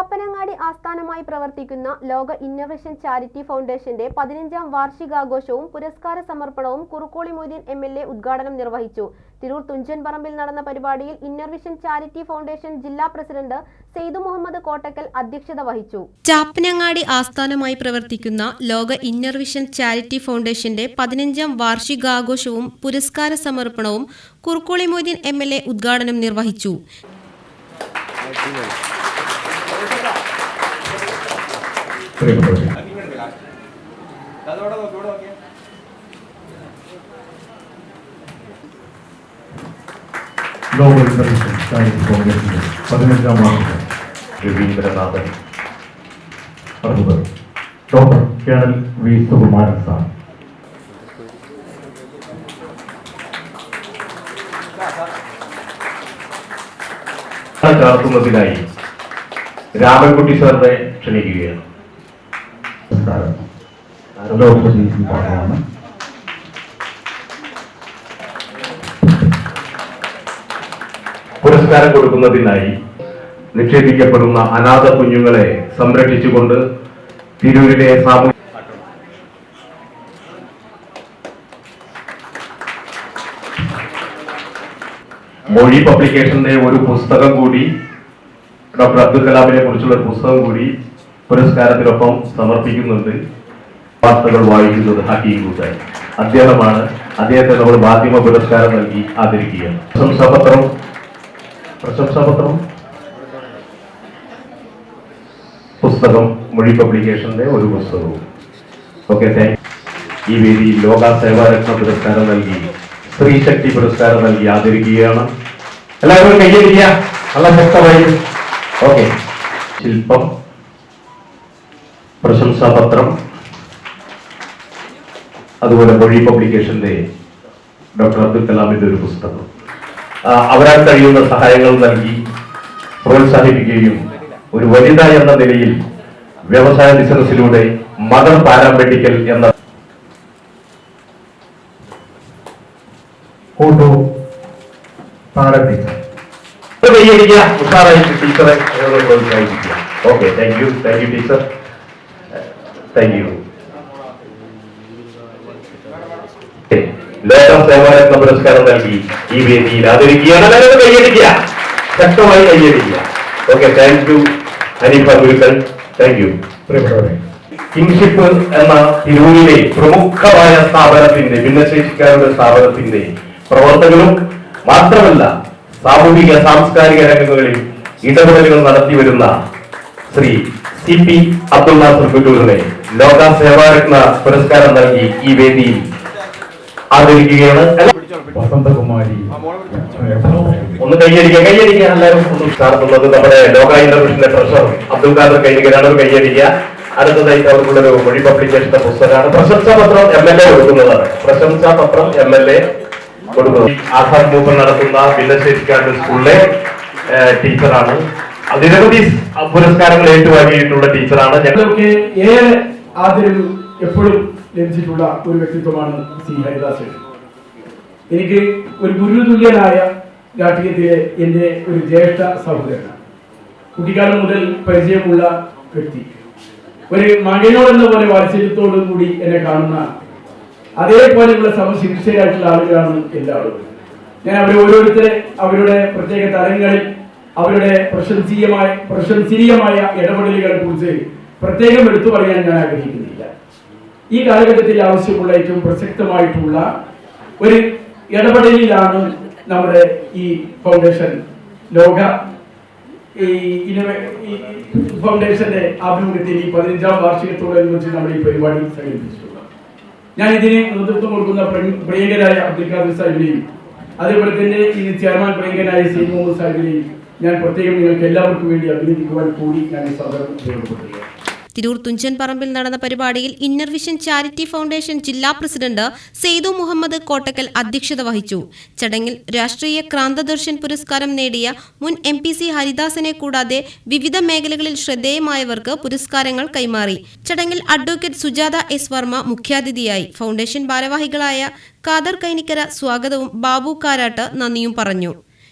ചാപ്പനങ്ങാടി ആസ്ഥാനമായി പ്രവർത്തിക്കുന്ന ലോക ഇന്നോവേഷൻ ചാരിറ്റി ഫൗണ്ടേഷന്റെ പതിനഞ്ചാം വാർഷികാഘോഷവും പുരസ്കാര സമർപ്പണവും Kurukkoli Moideen M L A ഉദ്ഘാടനം നിർവഹിച്ചു. തിരൂർ തുഞ്ചൻ പറമ്പിൽ നടന്ന പരിപാടിയിൽ ഇന്നർവിഷൻ ചാരിറ്റി ഫൗണ്ടേഷൻ ജില്ലാ പ്രസിഡന്റ് സെയ്ദു മുഹമ്മദ് കോട്ടക്കൽ അധ്യക്ഷത വഹിച്ചു. ചാപ്പനങ്ങാടി ആസ്ഥാനമായി പ്രവർത്തിക്കുന്ന ലോക ഇന്നർവിഷൻ ചാരിറ്റി ഫൗണ്ടേഷന്റെ പതിനഞ്ചാം വാർഷികാഘോഷവും പുരസ്കാര സമർപ്പണവും Kurukkoli Moideen M L A ഉദ്ഘാടനം നിർവഹിച്ചു. പ്രിയപ്പെട്ടവരെ ഗ്ലോബൽ സർവീസസ് ചാരിറ്റി ഫൗണ്ടേഷന്റെ പതിനഞ്ചാം വാർഷികം. രവീന്ദ്രനാഥൻ അറുപത് doctor colonel V Sukumaran sir. ചാർത്തുന്നതിനായി Ramankutty സാറിനെ ക്ഷണിക്കുകയാണ്. വിഭാഗമാണ് പുരസ്കാരം കൊടുക്കുന്നതിനായി നിക്ഷേപിക്കപ്പെടുന്ന അനാഥ കുഞ്ഞുങ്ങളെ സംരക്ഷിച്ചുകൊണ്ട് തിരൂരിലെ സാമൂഹ്യ മൊഴി പബ്ലിക്കേഷന്റെ ഒരു പുസ്തകം കൂടി ഡോക്ടർ അബ്ദുൽ കലാമിനെ കുറിച്ചുള്ള ഒരു പുസ്തകം കൂടി പുരസ്കാരത്തിനൊപ്പം സമർപ്പിക്കുന്നുണ്ട്. വാർത്തകൾ വായിക്കുന്നത് ഹക്കീം കൂട്ടായി അദ്ദേഹമാണ് അദ്ദേഹത്തെ നമ്മൾ മാധ്യമ പുരസ്കാരം നൽകി ആദരിക്കുകയാണ്. പ്രശംസാപത്രം പ്രശംസാപത്രം പുസ്തകം മൊഴി പബ്ലിക്കേഷന്റെ ഒരു പുസ്തകവും. ഓക്കെ താങ്ക് ഈ വേദിയിൽ ലോക സേവാരത്ന പുരസ്കാരം നൽകി സ്ത്രീ ശക്തി പുരസ്കാരം നൽകി ആദരിക്കുകയാണ്. എല്ലാവരും കയ്യടിക്കുക നല്ല ശക്തമായി ഓക്കെ ശില്പം. പ്രശംസാപത്രം അതുപോലെ മൊഴി പബ്ലിക്കേഷന്റെ ഡോക്ടർ അബ്ദുൽ കലാമിന്റെ ഒരു പുസ്തകം. അവരാൻ കഴിയുന്ന സഹായങ്ങൾ നൽകി പ്രോത്സാഹിപ്പിക്കുകയും ഒരു വനിത എന്ന നിലയിൽ വ്യവസായ ബിസിനസ്സിലൂടെ മദർ പാരാമെഡിക്കൽ എന്ന ഫോട്ടോ ഉഷാറായിട്ട് ടീച്ചറെ. പ്രോത്സാഹിപ്പിക്കുക. Okay thank you thank you teacher thank you ലോക സേവാരത്ന പുരസ്കാരം നൽകി ഈ വേദിയിൽ ആദരിക്കുകയാണ് എല്ലാവരും കൈയടിക്കുക. ശക്തമായി കൈയടിക്കുക. Okay thank you Hanifa Gurukkal. Thank you പ്രിയപ്പെട്ടവരെ കിങ്ഷിപ്പ് എന്ന തിരൂരിലെ പ്രമുഖമായ സ്ഥാപനത്തിന്റെ ഭിന്നശേഷിക്കാരുടെ സ്ഥാപനത്തിന്റെ പ്രവർത്തകരും മാത്രമല്ല സാമൂഹിക സാംസ്കാരിക രംഗങ്ങളിൽ ഇടപെടലുകൾ നടത്തി വരുന്ന ശ്രീ സി പി അബ്ദുൽ നാസർ കുറ്റൂരിനെ ലോക സേവാരത്ന പുരസ്കാരം നൽകി ഈ വേദിയിൽ ആദരിക്കുകയാണ്. വസന്തകുമാരി. ഒന്ന് കൈയടിക്കുക കൈയടിക്കുക എല്ലാവരും ഒന്ന് ചാർത്തുള്ളത് നമ്മുടെ ലോക ഇന്റർവിഷന്റെ പ്രഷർ അബ്ദുൽ ഖാദർ കൈനികരാണ് ഒരു കൈയടിക്കുക. അടുത്തതായിട്ട് അവർക്കുള്ള ഒരു മൊഴി പബ്ലിക്കേഷന്റെ പുസ്തകമാണ്. പ്രശംസാ പത്രം എം എൽ എ കൊടുക്കുന്നതാണ് പ്രശംസാ പത്രം എം എൽ എ കൊടുക്കുന്നത്. ആസാം മൂപ്പർ നടത്തുന്ന ഭിന്നശേഷിക്കാരുടെ സ്കൂളിലെ ടീച്ചറാണ് നിരവധി പുരസ്കാരങ്ങൾ ഏറ്റുവാങ്ങിയിട്ടുള്ള ടീച്ചറാണ്. ഞങ്ങൾ ഞങ്ങൾക്ക് ഏറെ ആദരവ് എപ്പോഴും ലഭിച്ചിട്ടുള്ള ഒരു വ്യക്തിത്വമാണ് സി ഹരിദാസ് എനിക്ക് ഒരു ഗുരുതുല്യനായ രാഷ്ട്രീയത്തിലെ എന്റെ ഒരു ജ്യേഷ്ഠ സഹോദരനാണ് കുട്ടിക്കാലം മുതൽ പരിചയമുള്ള വ്യക്തി. ഒരു മകനോടെന്ന പോലെ വാത്സല്യത്തോടും കൂടി എന്നെ കാണുന്ന അതേപോലെയുള്ള സമശിക്ഷയായിട്ടുള്ള ആളുകളാണ് എല്ലാവരും. ഞാൻ അവരെ ഓരോരുത്തരെ അവരുടെ പ്രത്യേക തലങ്ങളിൽ അവരുടെ പ്രശംസീയമായ പ്രശംസനീയമായ ഇടപെടലുകളെ കുറിച്ച് പ്രത്യേകം എടുത്തു പറയാൻ ഞാൻ ആഗ്രഹിക്കുന്നില്ല. ഈ കാലഘട്ടത്തിൽ ആവശ്യമുള്ള ഏറ്റവും പ്രസക്തമായിട്ടുള്ള ഒരു ഇടപെടലിലാണ് നമ്മുടെ ഈ ഫൗണ്ടേഷൻ ലോക ഈ ഫൗണ്ടേഷന്റെ ആഭിമുഖ്യത്തിൽ ഈ പതിനഞ്ചാം വാർഷികത്തോടനുബന്ധിച്ച് നമ്മൾ ഈ പരിപാടി സംഘടിപ്പിച്ചിട്ടുള്ളത്. ഞാൻ ഇതിന് നേതൃത്വം കൊടുക്കുന്ന പ്രിയ- പ്രിയങ്കരായ അബ്ദുൽ ഖാദർ സാഹിബിനെയും അതേപോലെ തന്നെ ഈ ചെയർമാൻ പ്രിയങ്കനായ സി മുഹമ്മദ് സാഹിബിനെയും ഞാൻ പ്രത്യേകം നിങ്ങൾക്ക് എല്ലാവർക്കും വേണ്ടി അഭിനന്ദിക്കുവാൻ കൂടി ഞാൻ ഈ സന്ദർഭം ഉപയോഗപ്പെടുത്തുകയാണ്. തിരൂർ തുഞ്ചൻ പറമ്പിൽ നടന്ന പരിപാടിയിൽ ഇന്നർ വിഷൻ ചാരിറ്റി ഫൗണ്ടേഷൻ ജില്ലാ പ്രസിഡന്റ് സെയ്തു മുഹമ്മദ് കോട്ടക്കൽ അധ്യക്ഷത വഹിച്ചു. ചടങ്ങിൽ രാഷ്ട്രീയ ക്രാന്തദർശൻ പുരസ്കാരം നേടിയ മുൻ എം പി സി ഹരിദാസനെ കൂടാതെ വിവിധ മേഖലകളിൽ ശ്രദ്ധേയമായവർക്ക് പുരസ്കാരങ്ങൾ കൈമാറി. ചടങ്ങിൽ അഡ്വക്കേറ്റ് സുജാത എസ് വർമ്മ മുഖ്യാതിഥിയായി. ഫൗണ്ടേഷൻ ഭാരവാഹികളായ കാദർ കൈനിക്കര സ്വാഗതവും ബാബു കാരാട്ട് നന്ദിയും പറഞ്ഞു.